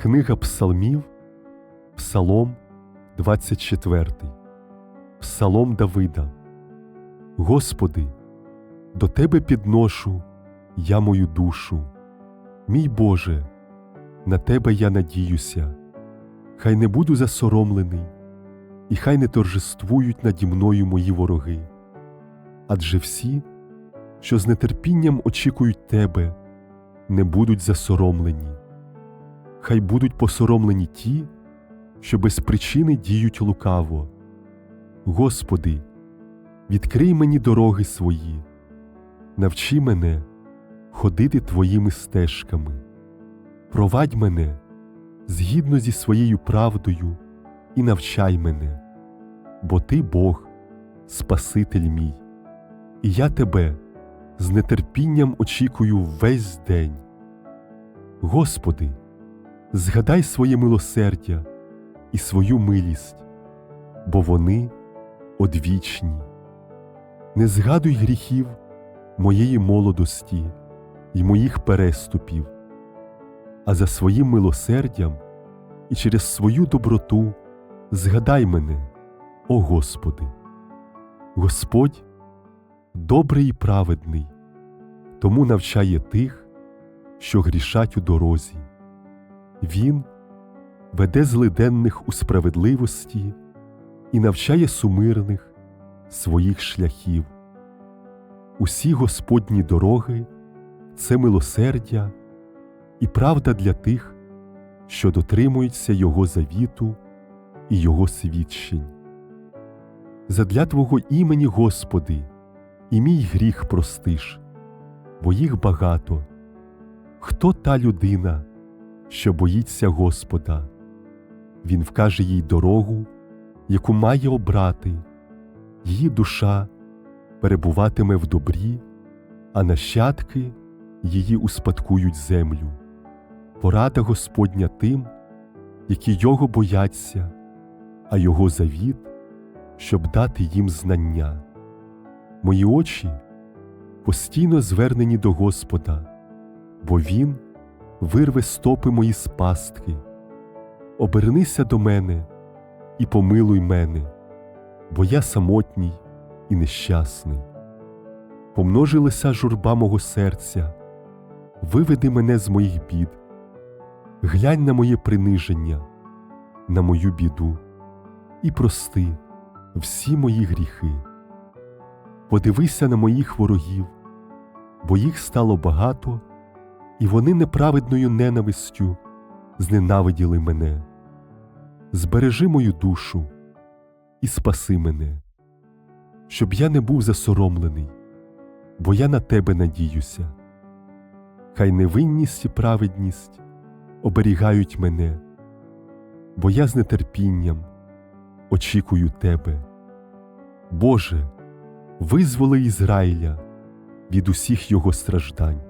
Книга Псалмів, Псалом 24, Псалом Давида. Господи, до Тебе підношу я мою душу. Мій Боже, на Тебе я надіюся, хай не буду засоромлений, і хай не торжествують наді мною мої вороги. Адже всі, що з нетерпінням очікують Тебе, не будуть засоромлені. Хай будуть посоромлені ті, що без причини діють лукаво. Господи, відкрий мені дороги свої, навчи мене ходити Твоїми стежками, провадь мене згідно зі своєю правдою і навчай мене, бо Ти Бог, Спаситель мій, і я Тебе з нетерпінням очікую весь день. Господи, згадай своє милосердя і свою милість, бо вони одвічні. Не згадуй гріхів моєї молодості й моїх переступів, а за своїм милосердям і через свою доброту згадай мене, о Господи. Господь добрий і праведний, тому навчає тих, що грішать у дорозі. Він веде злиденних у справедливості і навчає сумирних своїх шляхів. Усі Господні дороги це милосердя і правда для тих, що дотримуються Його завіту і Його свідчень. Задля Твого імені, Господи, і мій гріх простиш, бо їх багато. Хто та людина, що боїться Господа? Він вкаже їй дорогу, яку має обрати, її душа перебуватиме в добрі, а нащадки її успадкують землю. Порада Господня тим, які його бояться, а його завіт, щоб дати їм знання. Мої очі постійно звернені до Господа, бо Він вирве стопи мої з пастки. Обернися до мене і помилуй мене, бо я самотній і нещасний. Помножилася журба мого серця, виведи мене з моїх бід, глянь на моє приниження, на мою біду і прости всі мої гріхи. Подивися на моїх ворогів, бо їх стало багато, і вони неправедною ненавистю зненавиділи мене. Збережи мою душу і спаси мене, щоб я не був засоромлений, бо я на тебе надіюся. Хай невинність і праведність оберігають мене, бо я з нетерпінням очікую тебе. Боже, визволи Ізраїля від усіх його страждань.